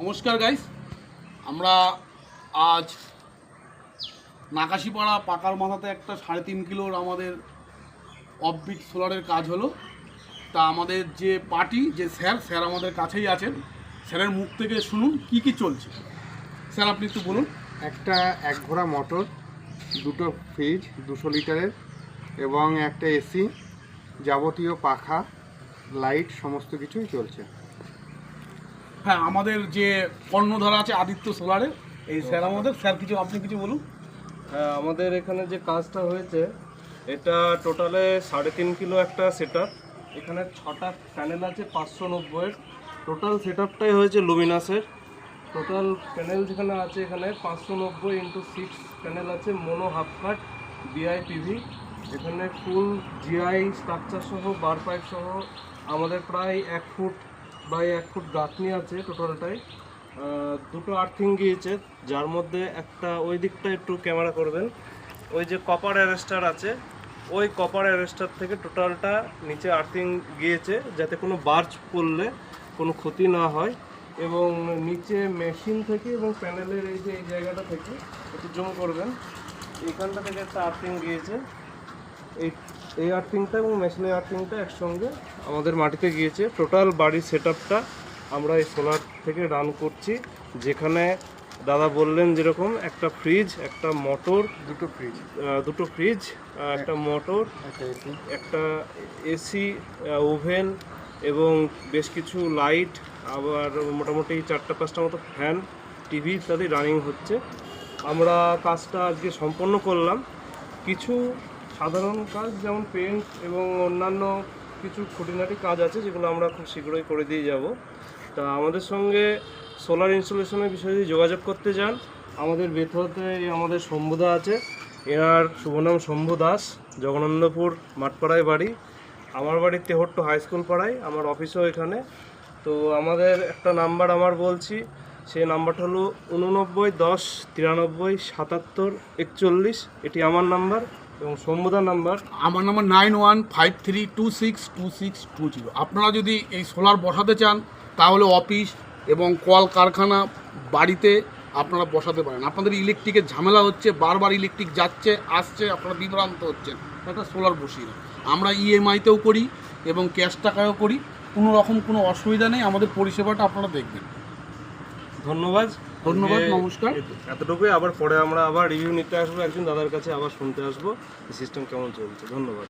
নমস্কার গাইস আমরা আজ নাকাশিপাড়া পাকার মাথাতে একটা সাড়ে তিন কিলোর আমাদের অফবিট সোলারের কাজ হলো। তা আমাদের যে পার্টি যে স্যার স্যার আমাদের কাছেই আছেন। স্যারের মুখ থেকে শুনুন কি কি চলছে। স্যার আপনি একটু বলুন। একটা এক ঘোড়া মোটর দুটো ফ্রিজ দুশো লিটারের, এবং একটা এসি যাবতীয় পাখা লাইট সমস্ত কিছুই চলছে। হ্যাঁ আমাদের যে কর্ণধারা আছে আদিত্য সোলারের এই স্যার আমাদের স্যার কিছু, আপনি কিছু বলুন। হ্যাঁ আমাদের এখানে যে কাজটা হয়েছে, এটা টোটালে সাড়ে তিন কিলো একটা সেট এখানে ছটা প্যানেল আছে, পাঁচশো নব্বইয়ের। টোটাল সেট হয়েছে লুমিনাসের টোটাল প্যানেল যেখানে আছে, এখানে পাঁচশো নব্বই ইন্টু সিক্স প্যানেল আছে mono half cut BI PV এখানে ফুল জিআই স্ট্রাকচার সহ বার পাইপ সহ, আমাদের প্রায় এক ফুট বাই এক ফুট গাঁথনি আছে টোটালটাই। দুটো আর্থিং গিয়েছে, যার মধ্যে একটা ওই দিকটা একটু ক্যামেরা করবেন। ওই যে কপার অ্যারেস্টার আছে, ওই কপার অ্যারেস্টার থেকে টোটালটা নিচে আর্থিং গিয়েছে, যাতে কোনো বার্চ পড়লে কোনো ক্ষতি না হয়। এবং নিচে মেশিন থেকে এবং প্যানেলের এই যে এই জায়গাটা থেকে, একটু জম করবেন। এখানটা থেকে একটা আর্থিং গিয়েছে। এই এই আর্থিংটা এবং মেশিনের আর্থিংটা একসঙ্গে আমাদের মাটিতে গিয়েছে। টোটাল বাড়ির সেট আমরা এই সোলার থেকে রান করছি। যেখানে দাদা বললেন যেরকম একটা ফ্রিজ একটা মোটর দুটো ফ্রিজ দুটো ফ্রিজ একটা মোটর একটা এসি একটা এসি ওভেন এবং বেশ কিছু লাইট আবার মোটামুটি চারটা পাঁচটা মতো ফ্যান টিভি ইত্যাদি রানিং হচ্ছে। আমরা কাজটা আজকে সম্পন্ন করলাম। কিছু সাধারণ কাজ, যেমন পেন্ট এবং অন্যান্য কিছু খুঁটিনাটি কাজ আছে, যেগুলো আমরা খুব শীঘ্রই করে দিয়ে যাব। তা আমাদের সঙ্গে সোলার ইনস্টলেশনের বিষয়ে যদি যোগাযোগ করতে চান, আমাদের বেথুয়াতে আমাদের শম্ভুদা আছে। এনার শুভ নাম শম্ভু দাস জগনন্দপুর মাঠপাড়ায় বাড়ি। আমার বাড়ি তেহট্ট হাই স্কুল পাড়ায়, আমার অফিসও এখানে। তো আমাদের একটা নাম্বার আমার বলছি সেই নাম্বারটা হলো উননব্বই দশ তিরানব্বই সাতাত্তর একচল্লিশ। এটি আমার নাম্বার এবং শম্ভুদার নাম্বার? আমার number nine one five three two six two six two zero. আপনারা যদি এই সোলার বসাতে চান তাহলে অফিস এবং কল কারখানা বাড়িতে আপনারা বসাতে পারেন। আপনাদের ইলেকট্রিকের ঝামেলা হচ্ছে বারবার ইলেকট্রিক যাচ্ছে আসছে আপনারা বিভ্রান্ত হচ্ছেন। একটা সোলার বসিয়ে। আমরা ইএমআইতেও করি এবং ক্যাশ টাকাও করি। কোনো রকম কোনো অসুবিধা নেই আমাদের পরিষেবাটা আপনারা দেখবেন। ধন্যবাদ। ধন্যবাদ, নমস্কার। এতটুকুই আবার পরে আমরা আবার রিভিউ নিতে আসব একজন দাদার কাছে আবার শুনতে আসব সিস্টেম কেমন চলছে ধন্যবাদ